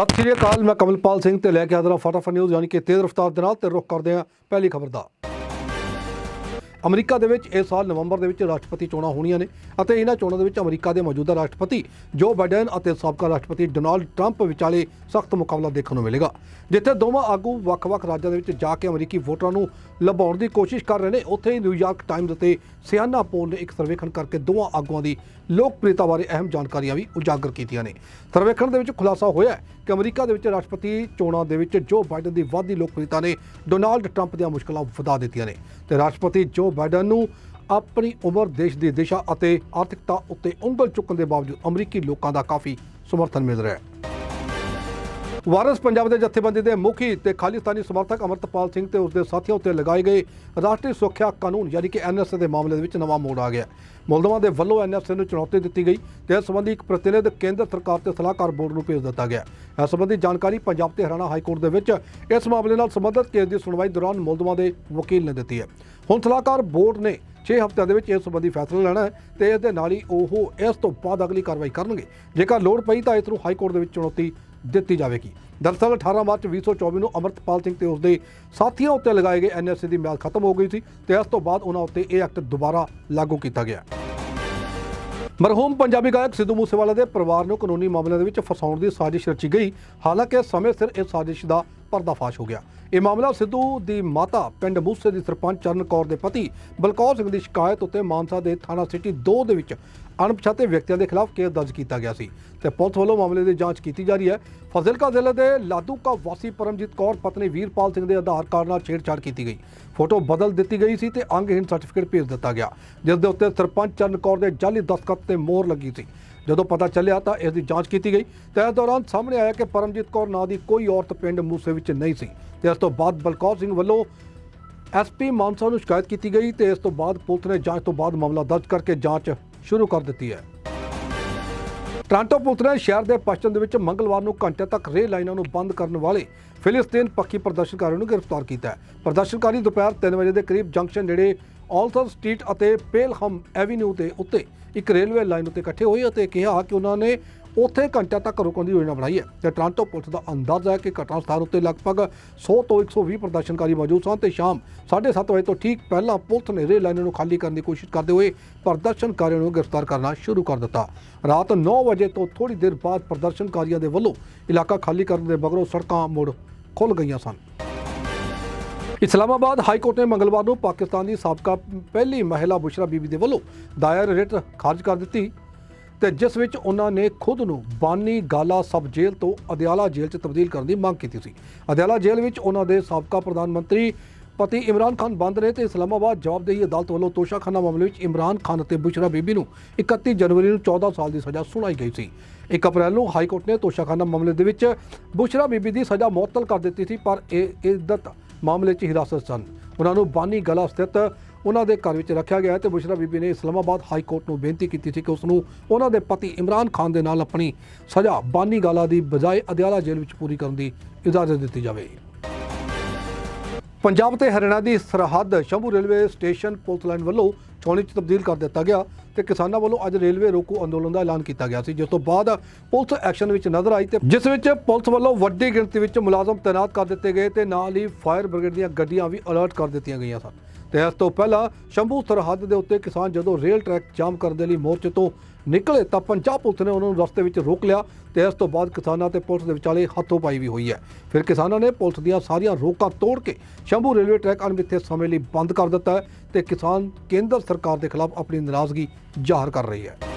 ਸਤਿ ਸ਼੍ਰੀ ਅਕਾਲ, ਮੈਂ ਕਮਲਪਾਲ ਸਿੰਘ ਤੇ ਲੈ ਕੇ ਹਾਜ਼ਰ ਹਾਂ ਫਟਾਫਟ ਨਿਊਜ਼ ਯਾਨੀ ਕਿ ਤੇਜ਼ ਰਫ਼ਤਾਰ ਦੇ ਨਾਲ ਤੇ ਰੁਕ ਕਰਦੇ ਹਾਂ ਪਹਿਲੀ ਖਬਰ ਦਾ। ਅਮਰੀਕਾ ਦੇ ਵਿੱਚ ਇਸ ਸਾਲ ਨਵੰਬਰ ਦੇ ਵਿੱਚ ਰਾਸ਼ਟਰਪਤੀ ਚੋਣਾਂ ਹੋਣੀਆਂ ਨੇ ਅਤੇ ਇਹਨਾਂ ਚੋਣਾਂ ਦੇ ਵਿੱਚ ਅਮਰੀਕਾ ਦੇ ਮੌਜੂਦਾ ਰਾਸ਼ਟਰਪਤੀ ਜੋ ਬਾਈਡਨ ਅਤੇ ਸਾਬਕਾ ਰਾਸ਼ਟਰਪਤੀ ਡੋਨਾਲਡ ਟਰੰਪ ਵਿਚਾਲੇ ਸਖਤ ਮੁਕਾਬਲਾ ਦੇਖਣ ਨੂੰ ਮਿਲੇਗਾ। ਜਿੱਥੇ ਦੋਵਾਂ ਆਗੂ ਵੱਖ-ਵੱਖ ਰਾਜਾਂ ਦੇ ਵਿੱਚ ਜਾ ਕੇ ਅਮਰੀਕੀ ਵੋਟਰਾਂ ਨੂੰ ਲਭਾਉਣ ਦੀ ਕੋਸ਼ਿਸ਼ ਕਰ ਰਹੇ ਨੇ, ਉੱਥੇ ਹੀ ਨਿਊਯਾਰਕ ਟਾਈਮਜ਼ ਅਤੇ ਸਿਆਨਾ ਪੋਲ ਨੇ ਇੱਕ ਸਰਵੇਖਣ ਕਰਕੇ ਦੋਵਾਂ ਆਗੂਆਂ ਦੀ ਲੋਕਪ੍ਰਿਯਤਾ ਬਾਰੇ ਅਹਿਮ ਜਾਣਕਾਰੀਆਂ ਵੀ ਉਜਾਗਰ ਕੀਤੀਆਂ ਨੇ। ਸਰਵੇਖਣ ਦੇ ਵਿੱਚ ਖੁਲਾਸਾ ਹੋਇਆ ਕਿ ਅਮਰੀਕਾ ਦੇ ਵਿੱਚ ਰਾਸ਼ਟਰਪਤੀ ਚੋਣਾਂ ਦੇ ਵਿੱਚ ਜੋ ਬਾਈਡਨ ਦੀ ਵਾਧੀ ਲੋਕਪ੍ਰਿਯਤਾ ਨੇ, ਡੋਨਾਲਡ ਟਰੰਪ ਦੀਆਂ ਮੁਸ਼ਕਲਾਂ ਵਧਾ ਦਿੱਤੀਆਂ ਨੇ ਤੇ ਰਾਸ਼ਟਰਪਤੀ ਜੋ ਬਾਈਡਨ ਨੂੰ ਆਪਣੀ ਉਮਰ ਦੇਸ਼ ਦੀ ਦਿਸ਼ਾ ਅਤੇ ਆਰਥਿਕਤਾ ਉੱਤੇ ਉਂਗਲ ਚੁੱਕਣ ਦੇ ਬਾਵਜੂਦ ਅਮਰੀਕੀ ਲੋਕਾਂ ਦਾ ਕਾਫੀ ਸਮਰਥਨ ਮਿਲ ਰਿਹਾ ਹੈ। ਵਾਰਸ ਪੰਜਾਬ ਦੇ ਜਥੇਬੰਦੀ ਦੇ ਮੁਖੀ ਤੇ ਖਾਲਿਸਤਾਨੀ ਸਮਰਥਕ ਅਮਰਤਪਾਲ ਸਿੰਘ ਤੇ ਉਸਦੇ ਸਾਥੀਆਂ ਉੱਤੇ ਲਗਾਏ ਗਏ ਰਾਸ਼ਟਰੀ ਸੁਰੱਖਿਆ ਕਾਨੂੰਨ, ਯਾਨੀ ਕਿ ਐਨਐਸਏ ਦੇ ਮਾਮਲੇ ਦੇ ਵਿੱਚ ਨਵਾਂ ਮੋੜ ਆ ਗਿਆ। ਮੁਲਜ਼ਮਾਂ ਦੇ ਵੱਲੋਂ ਐਨਐਸਏ ਨੂੰ ਚੁਣੌਤੀ ਦਿੱਤੀ ਗਈ ਤੇ ਇਸ ਸੰਬੰਧੀ ਇੱਕ ਪ੍ਰਤੀਨਿਧ ਕੇਂਦਰ ਸਰਕਾਰ ਤੇ ਸਲਾਹਕਾਰ ਬੋਰਡ ਨੂੰ ਭੇਜ ਦਿੱਤਾ ਗਿਆ। ਇਸ ਸੰਬੰਧੀ ਜਾਣਕਾਰੀ ਪੰਜਾਬ ਤੇ ਹਰਿਆਣਾ ਹਾਈ ਕੋਰਟ ਦੇ ਵਿੱਚ ਇਸ ਮਾਮਲੇ ਨਾਲ ਸੰਬੰਧਿਤ ਕੇਸ ਦੀ ਸੁਣਵਾਈ ਦੌਰਾਨ ਮੁਲਜ਼ਮਾਂ ਦੇ ਵਕੀਲ ਨੇ ਦਿੱਤੀ ਹੈ। ਹੁਣ ਸਲਾਹਕਾਰ ਬੋਰਡ ਨੇ 6 ਹਫ਼ਤਿਆਂ ਦੇ ਵਿੱਚ ਇਸ ਸੰਬੰਧੀ ਫੈਸਲਾ ਲੈਣਾ ਹੈ ਤੇ ਇਸ ਦੇ ਨਾਲ ਹੀ ਉਹ ਇਸ ਤੋਂ ਬਾਅਦ ਅਗਲੀ ਕਾਰਵਾਈ ਕਰਨਗੇ। ਜੇਕਰ ਲੋੜ ਪਈ ਤਾਂ ਇਸ ਨੂੰ ਹਾਈ ਕੋਰਟ ਦੇ ਵਿੱਚ ਚੁਣੌਤੀ ਦਿੱਤੀ ਜਾਵੇਗੀ। ਦਰਅਸਲ 18 ਮਾਰਚ 2024 ਨੂੰ ਅਮਰਤਪਾਲ ਸਿੰਘ ਤੇ ਉਸਦੇ ਸਾਥੀਆਂ ਉੱਤੇ ਲਗਾਏ ਗਏ ਐਨਐਸਏ ਦੀ ਮਿਆਦ ਖਤਮ ਹੋ ਗਈ ਸੀ ਤੇ ਇਸ ਤੋਂ ਬਾਅਦ ਉਹਨਾਂ ਉੱਤੇ ਇਹ ਐਕਟ ਦੁਬਾਰਾ ਲਾਗੂ ਕੀਤਾ ਗਿਆ। ਮਰਹੂਮ ਪੰਜਾਬੀ ਗਾਇਕ ਸਿੱਧੂ ਮੂਸੇਵਾਲਾ ਦੇ ਪਰਿਵਾਰ ਨੂੰ ਕਾਨੂੰਨੀ ਮਾਮਲਿਆਂ ਦੇ ਵਿੱਚ ਫਸਾਉਣ ਦੀ ਸਾਜ਼ਿਸ਼ ਰਚੀ ਗਈ। ਹਾਲਾਂਕਿ ਸਮੇਂ ਸਿਰ ਇਸ ਸਾਜ਼ਿਸ਼ ਦਾ ਪਰਦਾਫਾਸ਼ ਹੋ ਗਿਆ। ਇਹ ਮਾਮਲਾ ਸਿੱਧੂ ਦੀ ਮਾਤਾ ਪਿੰਡ ਮੂਸੇ ਦੀ ਸਰਪੰਚ ਚਰਨ ਕੌਰ ਦੇ ਪਤੀ ਬਲਕੌਰ ਸਿੰਘ ਦੀ ਸ਼ਿਕਾਇਤ ਉੱਤੇ ਮਾਨਸਾ ਦੇ ਥਾਣਾ ਸਿਟੀ 2 ਦੇ ਵਿੱਚ ਅਣਪਛਾਤੇ ਵਿਅਕਤੀਆਂ ਦੇ ਖਿਲਾਫ ਕੇਸ ਦਰਜ ਕੀਤਾ ਗਿਆ ਸੀ ਤੇ ਪੁਲਿਸ ਵੱਲੋਂ ਮਾਮਲੇ ਦੀ ਜਾਂਚ ਕੀਤੀ ਜਾ ਰਹੀ ਹੈ। ਫਜ਼ਿਲਕਾ ਜ਼ਿਲ੍ਹੇ ਦੇ ਲਾਦੂਕਾ ਵਾਸੀ ਪਰਮਜੀਤ ਕੌਰ, ਪਤਨੀ ਵੀਰਪਾਲ ਸਿੰਘ ਦੇ ਆਧਾਰ ਕਾਰਡ ਨਾਲ ਛੇੜਛਾੜ ਕੀਤੀ ਗਈ। ਫੋਟੋ ਬਦਲ ਦਿੱਤੀ ਗਈ ਸੀ ਤੇ ਅੰਗਹੀਣ ਸਰਟੀਫਿਕੇਟ ਭੇਜ ਦਿੱਤਾ ਗਿਆ, ਜਿਸ ਦੇ ਉੱਤੇ ਸਰਪੰਚ ਚਰਨ ਕੌਰ ਦੇ ਜਾਲੀ ਦਸਤਖਤ ਤੇ ਮੋਹਰ ਲੱਗੀ ਸੀ। ਜਦੋਂ ਪਤਾ ਚੱਲਿਆ ਤਾਂ ਇਸ ਦੀ ਜਾਂਚ ਕੀਤੀ ਗਈ। ਤੇ ਇਸ ਦੌਰਾਨ ਸਾਹਮਣੇ ਆਇਆ ਕਿ ਪਰਮਜੀਤ ਕੌਰ ਨਾਂ ਦੀ ਕੋਈ ਔਰਤ ਪਿੰਡ ਮੂਸੇ ਵਿੱਚ ਨਹੀਂ ਸੀ। ਤੇ ਇਸ ਤੋਂ ਬਾਅਦ ਬਲਕੌਰ ਸਿੰਘ ਵੱਲੋਂ ਐਸਪੀ ਮਾਨਸਾ ਨੂੰ ਸ਼ਿਕਾਇਤ ਕੀਤੀ ਗਈ ਤੇ ਇਸ ਤੋਂ ਬਾਅਦ ਪੁਲਿਸ ਨੇ ਜਾਂਚ ਤੋਂ ਬਾਅਦ ਮਾਮਲਾ ਦਰਜ ਕਰਕੇ ਜਾਂਚ ਸ਼ੁਰੂ ਕਰ ਦਿੱਤੀ ਹੈ। ਟ੍ਰਾਂਟੋ ਪੁਲਿਸ ਨੇ ਸ਼ਹਿਰ ਦੇ ਪੱਛਮ ਦੇ ਵਿੱਚ ਮੰਗਲਵਾਰ ਨੂੰ ਘੰਟੇ ਤੱਕ ਰੇਲ ਲਾਈਨਾਂ ਨੂੰ ਬੰਦ ਕਰਨ ਵਾਲੇ ਫਿਲਿਸਤੀਨ ਪੱਖੀ ਪ੍ਰਦਰਸ਼ਨਕਾਰੀਆਂ ਨੂੰ ਗ੍ਰਿਫਤਾਰ ਕੀਤਾ ਹੈ। ਪ੍ਰਦਰਸ਼ਨਕਾਰੀ ਦੁਪਹਿਰ 3 ਵਜੇ ਦੇ ਕਰੀਬ ਜੰਕਸ਼ਨ ਨੇੜੇ ਆਲਸਰ ਸਟਰੀਟ ਅਤੇ ਪੇਲਹਮ ਐਵੀਨਿਊ ਦੇ ਉੱਤੇ ਇੱਕ ਰੇਲਵੇ ਲਾਈਨ ਉੱਤੇ ਇਕੱਠੇ ਹੋਏ ਅਤੇ ਕਿਹਾ ਕਿ ਉਹਨਾਂ ਨੇ ਉੱਥੇ ਘੰਟਿਆਂ ਤੱਕ ਰੁਕਣ ਦੀ ਯੋਜਨਾ ਬਣਾਈ ਹੈ। ਤੇ ਟ੍ਰਾਂਟੋ ਪੁਲਿਸ ਦਾ ਅੰਦਾਜ਼ਾ ਹੈ ਕਿ ਘਟਨਾ ਸਥਾਨ ਉੱਤੇ ਲਗਭਗ 100 ਤੋਂ 120 ਪ੍ਰਦਰਸ਼ਨਕਾਰੀ ਮੌਜੂਦ ਸਨ ਤੇ ਸ਼ਾਮ 7:30 ਵਜੇ ਤੋਂ ਠੀਕ ਪਹਿਲਾਂ ਪੁਲਿਸ ਨੇ ਰੇਲ ਲਾਈਨਾਂ ਨੂੰ ਖਾਲੀ ਕਰਨ ਦੀ ਕੋਸ਼ਿਸ਼ ਕਰਦੇ ਹੋਏ ਪ੍ਰਦਰਸ਼ਨਕਾਰੀਆਂ ਨੂੰ ਗ੍ਰਿਫਤਾਰ ਕਰਨਾ ਸ਼ੁਰੂ ਕਰ ਦਿੱਤਾ। ਰਾਤ 9 ਵਜੇ ਤੋਂ ਥੋੜੀ ਦੇਰ ਬਾਅਦ ਪ੍ਰਦਰਸ਼ਨਕਾਰੀਆਂ ਦੇ ਵੱਲੋਂ ਇਲਾਕਾ ਖਾਲੀ ਕਰਨ ਦੇ ਮਗਰੋਂ ਸੜਕਾਂ ਮੁੜ ਖੁੱਲ ਗਈਆਂ ਸਨ। ਇਸਲਾਮਾਬਾਦ ਹਾਈ ਕੋਰਟ ਨੇ ਮੰਗਲਵਾਰ ਨੂੰ ਪਾਕਿਸਤਾਨ ਦੀ ਸਾਬਕਾ ਪਹਿਲੀ ਮਹਿਲਾ ਬੁਸ਼ਰਾ ਬੀਬੀ ਦੇ ਵੱਲੋਂ ਦਾਇਰ ਰਿਟ ਖਾਰਜ ਕਰ ਦਿੱਤੀ। ਤੇ ਜਿਸ ਵਿੱਚ ਉਹਨਾਂ ਨੇ ਖੁਦ ਨੂੰ ਬਾਨੀ ਗਾਲਾ ਸਬ ਜੇਲ੍ਹ ਤੋਂ ਅਦਿਆਲਾ ਜੇਲ੍ਹ 'ਚ ਤਬਦੀਲ ਕਰਨ ਦੀ ਮੰਗ ਕੀਤੀ ਸੀ। ਅਦਿਆਲਾ ਜੇਲ੍ਹ ਵਿੱਚ ਉਹਨਾਂ ਦੇ ਸਾਬਕਾ ਪ੍ਰਧਾਨ ਮੰਤਰੀ ਪਤੀ ਇਮਰਾਨ ਖਾਨ ਬੰਦ ਨੇ ਤੇ ਇਸਲਾਮਾਬਾਦ ਜਵਾਬਦੇਹੀ ਅਦਾਲਤ ਵੱਲੋਂ ਤੋਸ਼ਾਖਾਨਾ ਮਾਮਲੇ ਵਿੱਚ ਇਮਰਾਨ ਖਾਨ ਅਤੇ ਬੁਸ਼ਰਾ ਬੀਬੀ ਨੂੰ 31 ਜਨਵਰੀ ਨੂੰ 14 ਸਾਲ ਦੀ ਸਜ਼ਾ ਸੁਣਾਈ ਗਈ ਸੀ। 1 ਅਪ੍ਰੈਲ ਨੂੰ ਹਾਈ ਕੋਰਟ ਨੇ ਤੋਸ਼ਾਖਾਨਾ ਮਾਮਲੇ ਦੇ ਵਿੱਚ ਬੁਸ਼ਰਾ ਬੀਬੀ ਦੀ ਸਜ਼ਾ ਮੁਅੱਤਲ ਕਰ ਦਿੱਤੀ ਸੀ, ਪਰ ਇਹ ਇੱਜ਼ਤ ਮਾਮਲੇ 'ਚ ਹਿਰਾਸਤ ਸਨ। ਉਹਨਾਂ ਨੂੰ ਬਾਨੀ ਗਲਾ ਸਥਿਤ ਉਹਨਾਂ ਦੇ ਘਰ ਵਿੱਚ ਰੱਖਿਆ ਗਿਆ ਹੈ ਤੇ ਬੁਸ਼ਰਾ ਬੀਬੀ ਨੇ ਇਸਲਾਮਾਬਾਦ ਹਾਈ ਕੋਰਟ ਨੂੰ ਬੇਨਤੀ ਕੀਤੀ ਸੀ ਕਿ ਉਸ ਨੂੰ ਉਹਨਾਂ ਦੇ ਪਤੀ ਇਮਰਾਨ ਖਾਨ ਦੇ ਨਾਲ ਆਪਣੀ ਸਜ਼ਾ ਬਾਨੀ ਗਾਲਾ ਦੀ ਬਜਾਏ ਅਦਿਆਲਾ ਜੇਲ੍ਹ ਵਿੱਚ ਪੂਰੀ ਕਰਨ ਦੀ ਇਜਾਜ਼ਤ ਦਿੱਤੀ ਜਾਵੇ। ਪੰਜਾਬ ਤੇ ਹਰਿਆਣਾ ਦੀ ਸਰਹੱਦ Shambhu railway station police line ਵੱਲੋਂ ਚੌਣੀ 'ਚ ਤਬਦੀਲ ਕਰ ਦਿੱਤਾ ਗਿਆ ਤੇ ਕਿਸਾਨਾਂ ਵੱਲੋਂ ਅੱਜ ਰੇਲਵੇ ਰੋਕੂ ਅੰਦੋਲਨ ਦਾ ਐਲਾਨ ਕੀਤਾ ਗਿਆ ਸੀ। ਜਿਸ ਤੋਂ ਬਾਅਦ ਪੁਲਿਸ ਐਕਸ਼ਨ ਵਿੱਚ ਨਜ਼ਰ ਆਈ ਤੇ ਜਿਸ ਵਿੱਚ ਪੁਲਿਸ ਵੱਲੋਂ ਵੱਡੀ ਗਿਣਤੀ ਵਿੱਚ ਮੁਲਾਜ਼ਮ ਤਾਇਨਾਤ ਕਰ ਦਿੱਤੇ ਗਏ ਤੇ ਨਾਲ ਹੀ ਫਾਇਰ ਬ੍ਰਿਗੇਡ ਦੀਆਂ ਗੱਡੀਆਂ ਵੀ ਅਲਰਟ ਕਰ ਦਿੱਤੀਆਂ ਗਈਆਂ ਸਨ। ਤੇ ਇਸ ਤੋਂ ਪਹਿਲਾਂ ਸ਼ੰਭੂ ਸਰਹੱਦ ਦੇ ਉੱਤੇ ਕਿਸਾਨ ਜਦੋਂ ਰੇਲ ਟਰੈਕ ਜਾਮ ਕਰਨ ਦੇ ਲਈ ਮੋਰਚੇ ਤੋਂ ਨਿਕਲੇ ਤਾਂ ਪੰਜਾਬ ਪੁਲਿਸ ਨੇ ਉਹਨਾਂ ਨੂੰ ਰਸਤੇ ਵਿੱਚ ਰੋਕ ਲਿਆ ਤੇ ਇਸ ਤੋਂ ਬਾਅਦ ਕਿਸਾਨਾਂ ਤੇ ਪੁਲਿਸ ਦੇ ਵਿਚਾਲੇ ਹੱਥੋਂ ਪਾਈ ਵੀ ਹੋਈ ਹੈ। ਫਿਰ ਕਿਸਾਨਾਂ ਨੇ ਪੁਲਿਸ ਦੀਆਂ ਸਾਰੀਆਂ ਰੋਕਾਂ ਤੋੜ ਕੇ ਸ਼ੰਭੂ ਰੇਲਵੇ ਟਰੈਕ ਅਣਮਿੱਥੇ ਸਮੇਂ ਲਈ ਬੰਦ ਕਰ ਦਿੱਤਾ ਹੈ ਤੇ ਕਿਸਾਨ ਕੇਂਦਰ ਸਰਕਾਰ ਦੇ ਖਿਲਾਫ ਆਪਣੀ ਨਾਰਾਜ਼ਗੀ ਜ਼ਾਹਰ ਕਰ ਰਹੀ ਹੈ।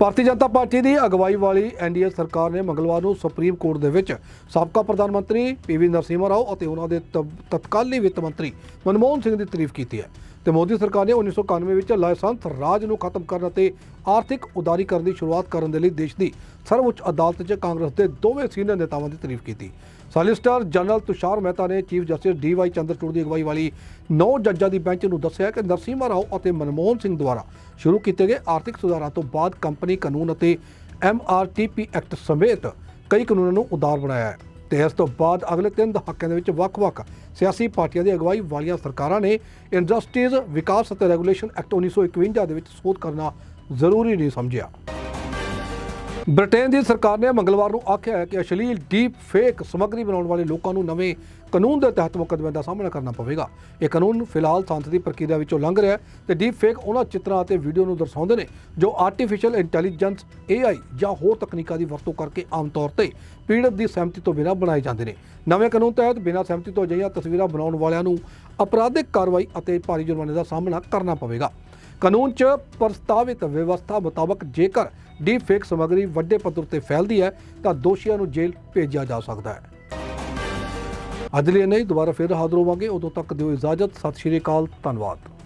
ਭਾਰਤੀ ਜਨਤਾ ਪਾਰਟੀ ਦੀ ਅਗਵਾਈ ਵਾਲੀ ਐਨਡੀਏ ਸਰਕਾਰ ਨੇ ਮੰਗਲਵਾਰ ਨੂੰ ਸੁਪਰੀਮ ਕੋਰਟ ਦੇ ਵਿੱਚ ਸਾਬਕਾ ਪ੍ਰਧਾਨ ਮੰਤਰੀ ਪੀਵੀ ਨਰਸਿਮਹਾ ਰਾਓ ਅਤੇ ਉਹਨਾਂ ਦੇ ਤਬ- ਤਤਕਾਲੀ ਵਿੱਤ ਮੰਤਰੀ ਮਨਮੋਹਨ ਸਿੰਘ ਦੀ ਤਾਰੀਫ ਕੀਤੀ ਹੈ। ਤੇ ਮੋਦੀ ਸਰਕਾਰ ਨੇ 1991 ਵਿੱਚ ਲਾਇਸੈਂਸ ਰਾਜ ਨੂੰ ਖਤਮ ਕਰਨ ਅਤੇ ਆਰਥਿਕ ਉਦਾਰੀਕਰਨ ਦੀ ਸ਼ੁਰੂਆਤ ਕਰਨ ਦੇ ਲਈ ਦੇਸ਼ ਦੀ ਸਰਵਉੱਚ ਅਦਾਲਤ 'ਚ ਕਾਂਗਰਸ ਦੇ ਦੋਵੇਂ ਸੀਨੀਅਰ ਨੇਤਾਵਾਂ ਦੀ ਤਾਰੀਫ ਕੀਤੀ। ਸਾਲਿਸਟਰ ਜਨਰਲ ਤੁਸ਼ਾਰ ਮਹਿਤਾ ਨੇ chief justice D Y Chandrachud ਦੀ ਅਗਵਾਈ ਵਾਲੀ ਨੌ ਜੱਜਾਂ ਦੀ ਬੈਂਚ ਨੂੰ ਦੱਸਿਆ ਕਿ ਨਰਸਿਮਹਾ ਰਾਓ ਅਤੇ ਮਨਮੋਹਨ ਸਿੰਘ ਦੁਆਰਾ ਸ਼ੁਰੂ ਕੀਤੇ ਗਏ ਆਰਥਿਕ ਸੁਧਾਰਾਂ ਤੋਂ ਬਾਅਦ ਕੰਪਨੀ ਕਾਨੂੰਨ ਅਤੇ ਐਮਆਰਟੀਪੀ ਐਕਟ ਸਮੇਤ ਕਈ ਕਾਨੂੰਨਾਂ ਨੂੰ ਉਦਾਰ ਬਣਾਇਆ ਹੈ ਤੇ ਇਸ ਤੋਂ ਬਾਅਦ ਅਗਲੇ ਤਿੰਨ ਦਹਾਕਿਆਂ ਦੇ ਵਿੱਚ ਵੱਖ-ਵੱਖ ਸਿਆਸੀ ਪਾਰਟੀਆਂ ਦੀ ਅਗਵਾਈ ਵਾਲੀਆਂ ਸਰਕਾਰਾਂ ਨੇ ਇੰਡਸਟਰੀਜ਼ ਵਿਕਾਸ ਅਤੇ ਰੈਗੂਲੇਸ਼ਨ ਐਕਟ 1951 ਦੇ ਵਿੱਚ ਸੋਧ ਕਰਨਾ ਜ਼ਰੂਰੀ ਨਹੀਂ ਸਮਝਿਆ। ਬ੍ਰਿਟੇਨ ਦੀ ਸਰਕਾਰ ਨੇ ਮੰਗਲਵਾਰ ਨੂੰ ਆਖਿਆ ਹੈ ਕਿ ਅਸ਼ਲੀਲ ਡੀਪ ਫੇਕ ਸਮੱਗਰੀ ਬਣਾਉਣ ਵਾਲੇ ਲੋਕਾਂ ਨੂੰ ਨਵੇਂ ਕਾਨੂੰਨ ਦੇ ਤਹਿਤ ਮੁਕੱਦਮੇ ਦਾ ਸਾਹਮਣਾ ਕਰਨਾ ਪਵੇਗਾ। ਇਹ ਕਾਨੂੰਨ ਫਿਲਹਾਲ ਸੰਸਦੀ ਪ੍ਰਕਿਰਿਆ ਵਿੱਚੋਂ ਲੰਘ ਰਿਹਾ ਹੈ ਤੇ ਡੀਪ ਫੇਕ ਉਹਨਾਂ ਚਿੱਤਰਾਂ ਅਤੇ ਵੀਡੀਓ ਨੂੰ ਦਰਸਾਉਂਦੇ ਨੇ ਜੋ ਆਰਟੀਫੀਸ਼ੀਅਲ ਇੰਟੈਲੀਜੈਂਸ AI ਜਾਂ ਹੋਰ ਤਕਨੀਕਾਂ ਦੀ ਵਰਤੋਂ ਕਰਕੇ ਆਮ ਤੌਰ ਤੇ ਪੀੜਤ ਦੀ ਸਹਿਮਤੀ ਤੋਂ ਬਿਨਾਂ ਬਣਾਏ ਜਾਂਦੇ ਨੇ। ਨਵੇਂ ਕਾਨੂੰਨ ਤਹਿਤ ਬਿਨਾਂ ਸਹਿਮਤੀ ਤੋਂ ਅਜਿਹੀਆਂ ਤਸਵੀਰਾਂ ਬਣਾਉਣ ਵਾਲਿਆਂ ਨੂੰ ਅਪਰਾਧਿਕ ਕਾਰਵਾਈ ਅਤੇ ਭਾਰੀ ਜੁਰਮਾਨੇ ਦਾ ਸਾਹਮਣਾ ਕਰਨਾ ਪਵੇਗਾ। ਕਾਨੂੰਨ 'ਚ ਪ੍ਰਸਤਾਵਿਤ ਵਿਵਸਥਾ ਮੁਤਾਬਕ ਜੇਕਰ ਡੀਪ ਫੇਕ ਸਮੱਗਰੀ ਵੱਡੇ ਪੱਧਰ ਤੇ ਫੈਲਦੀ ਹੈ, ਤਾਂ ਦੋਸ਼ੀਆਂ ਨੂੰ ਜੇਲ੍ਹ ਭੇਜਿਆ ਜਾ ਸਕਦਾ ਹੈ। ਅੱਜ ਲਈ ਨਹੀਂ ਦੁਬਾਰਾ ਫਿਰ ਹਾਜ਼ਰ ਹੋਵਾਂਗੇ। ਉਦੋਂ ਤੱਕ ਦਿਓ ਇਜਾਜ਼ਤ। ਸਤਿ ਸ਼੍ਰੀ ਅਕਾਲ। ਧੰਨਵਾਦ।